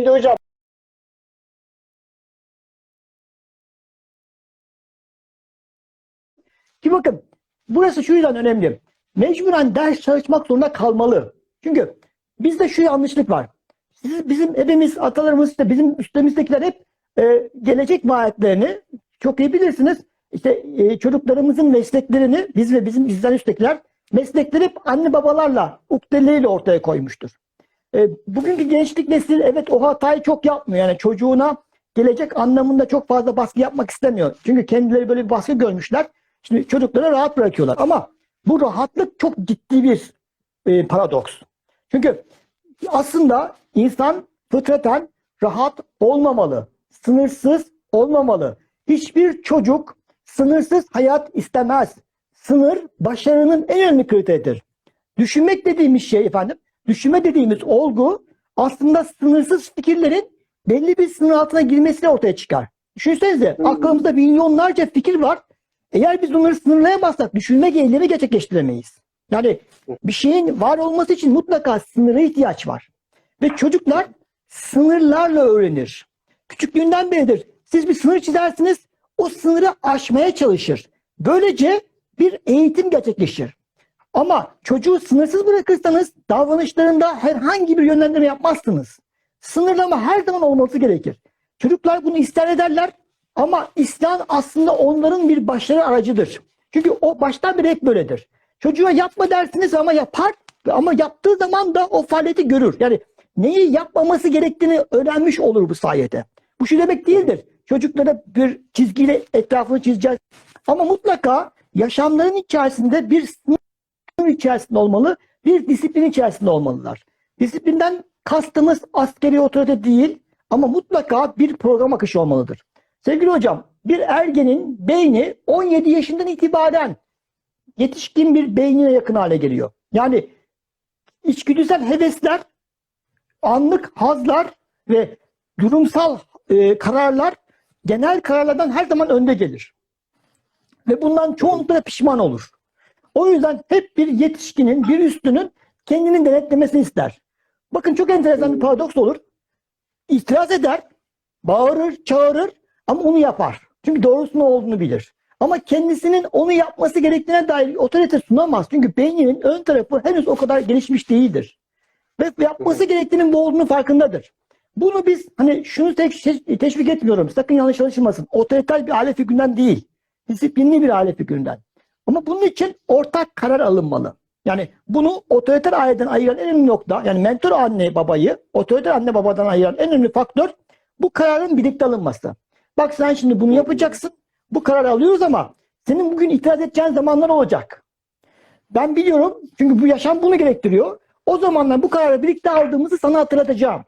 Şimdi hocam Ki bakın burası şu yüzden önemli. Mecburen ders çalışmak zorunda kalmalı. Çünkü bizde şu yanlışlık var. Siz, bizim hepimiz, atalarımız, işte bizim üstümüzdekiler hep e, gelecek vaatlerini çok iyi bilirsiniz. İşte e, çocuklarımızın mesleklerini biz ve bizim bizden üsttekiler meslekleri hep anne babalarla, ukdeleriyle ortaya koymuştur. E, bugünkü gençlik nesli evet o hatayı çok yapmıyor. Yani çocuğuna gelecek anlamında çok fazla baskı yapmak istemiyor. Çünkü kendileri böyle bir baskı görmüşler. Şimdi çocuklara rahat bırakıyorlar. Ama bu rahatlık çok ciddi bir e, paradoks. Çünkü aslında insan fıtraten rahat olmamalı. Sınırsız olmamalı. Hiçbir çocuk sınırsız hayat istemez. Sınır başarının en önemli kriteridir. Düşünmek dediğimiz şey efendim, düşünme dediğimiz olgu aslında sınırsız fikirlerin belli bir sınır altına girmesiyle ortaya çıkar. Düşünsenize aklımızda milyonlarca fikir var. Eğer biz bunları sınırlayamazsak düşünme eylemi gerçekleştiremeyiz. Yani bir şeyin var olması için mutlaka sınıra ihtiyaç var. Ve çocuklar sınırlarla öğrenir. Küçüklüğünden beridir. Siz bir sınır çizersiniz, o sınırı aşmaya çalışır. Böylece bir eğitim gerçekleşir. Ama çocuğu sınırsız bırakırsanız davranışlarında herhangi bir yönlendirme yapmazsınız. Sınırlama her zaman olması gerekir. Çocuklar bunu ister ederler ama İslam aslında onların bir başarı aracıdır. Çünkü o baştan beri hep böyledir. Çocuğa yapma dersiniz ama yapar ama yaptığı zaman da o faaliyeti görür. Yani neyi yapmaması gerektiğini öğrenmiş olur bu sayede. Bu şu demek değildir. Çocuklara bir çizgiyle etrafını çizeceğiz. Ama mutlaka yaşamların içerisinde bir içerisinde olmalı, bir disiplin içerisinde olmalılar. Disiplinden kastımız askeri otorite değil ama mutlaka bir program akışı olmalıdır. Sevgili hocam, bir ergenin beyni 17 yaşından itibaren yetişkin bir beynine yakın hale geliyor. Yani içgüdüsel hevesler, anlık hazlar ve durumsal e, kararlar genel kararlardan her zaman önde gelir. Ve bundan çoğunlukla pişman olur. O yüzden hep bir yetişkinin, bir üstünün kendini denetlemesini ister. Bakın çok enteresan bir paradoks olur. İtiraz eder, bağırır, çağırır ama onu yapar. Çünkü doğrusunun olduğunu bilir. Ama kendisinin onu yapması gerektiğine dair otorite sunamaz. Çünkü beyninin ön tarafı henüz o kadar gelişmiş değildir. Ve yapması gerektiğinin bu olduğunu farkındadır. Bunu biz hani şunu te- teşvik etmiyorum. Sakın yanlış anlaşılmasın. Otoriter bir aile figüründen değil. Disiplinli bir aile figüründen. Ama bunun için ortak karar alınmalı. Yani bunu otoriter aileden ayıran en önemli nokta, yani mentor anne babayı otoriter anne babadan ayıran en önemli faktör bu kararın birlikte alınması. Bak sen şimdi bunu yapacaksın. Bu kararı alıyoruz ama senin bugün itiraz edeceğin zamanlar olacak. Ben biliyorum çünkü bu yaşam bunu gerektiriyor. O zamanlar bu kararı birlikte aldığımızı sana hatırlatacağım.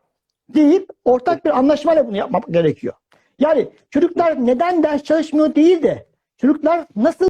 Deyip ortak bir anlaşmayla bunu yapmak gerekiyor. Yani çocuklar neden ders çalışmıyor değil de çocuklar nasıl